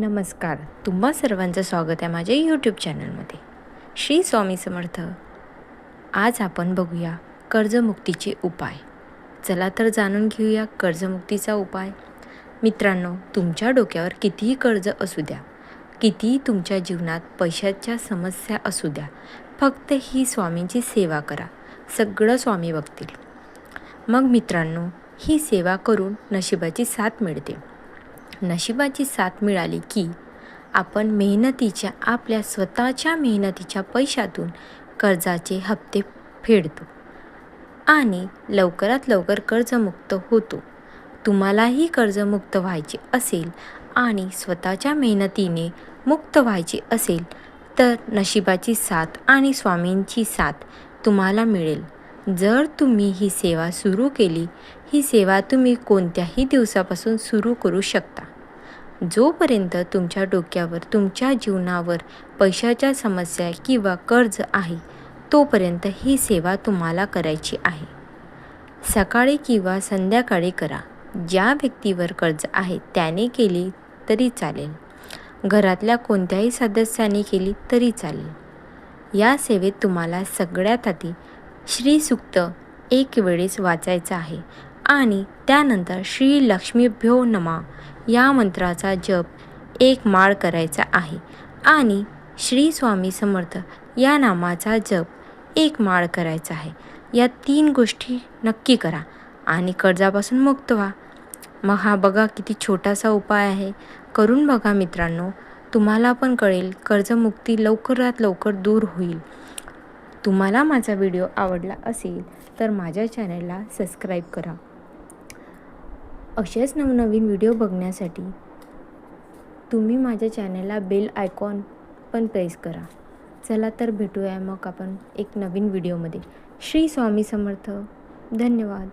नमस्कार. तुम्हा सर्वांचं स्वागत आहे माझ्या यूट्यूब चॅनलमध्ये श्री स्वामी समर्थ. आज आपण बघूया कर्जमुक्तीचे उपाय. चला तर जाणून घेऊया कर्जमुक्तीचा उपाय. मित्रांनो तुमच्या डोक्यावर कितीही कर्ज असू द्या कितीही तुमच्या जीवनात पैशाच्या समस्या असू द्या फक्त ही स्वामींची सेवा करा. सगळं स्वामी बघतील. मग मित्रांनो ही सेवा करून नशिबाची साथ मिळते. नशिबाची साथ मिळाली की आपण मेहनतीच्या आपल्या स्वतःच्या मेहनतीच्या पैशातून कर्जाचे हप्ते फेडतो आणि लवकरात लवकर कर्जमुक्त होतो. तुम्हालाही कर्जमुक्त व्हायचे असेल आणि स्वतःच्या मेहनतीने मुक्त व्हायचे असेल तर नशिबाची साथ आणि स्वामींची साथ तुम्हाला मिळेल. जर तुम्ही ही सेवा सुरू केली ही सेवा तुम्ही कोणत्याही दिवसापासून सुरू करू शकता. जोपर्यंत तुमच्या डोक्यावर तुमच्या जीवनावर पैशाच्या समस्या किंवा कर्ज आहे तोपर्यंत ही सेवा तुम्हाला करायची आहे. सकाळी किंवा संध्याकाळी करा. ज्या व्यक्तीवर कर्ज आहे त्याने केली तरी चालेल. घरातल्या कोणत्याही सदस्याने केली तरी चालेल. या सेवेत तुम्हाला सगळ्यात आधी श्रीसुक्त एक वेळेस वाचायचं आहे आणि त्यानंतर श्री लक्ष्मीभ्यो नमा या मंत्राचा जप एक माळ करायचा आहे आणि श्री स्वामी समर्थ या नामाचा जप एक माळ करायचा आहे. या तीन गोष्टी नक्की करा आणि कर्जापासून मुक्त व्हा. मग हा बघा किती छोटासा उपाय आहे. करून बघा मित्रांनो तुम्हाला पण कळेल कर्जमुक्ती लवकरात लवकर दूर होईल. तुम्हाला माझा व्हिडिओ आवडला असेल तर माझ्या चॅनलला सबस्क्राईब करा. असेच नवनवीन व्हिडिओ बघण्यासाठी तुम्ही माझ्या चॅनलला बेल आयकॉन पण प्रेस करा. चला तर भेटूया मग आपण एक नवीन व्हिडिओमध्ये. श्री स्वामी समर्थ. धन्यवाद.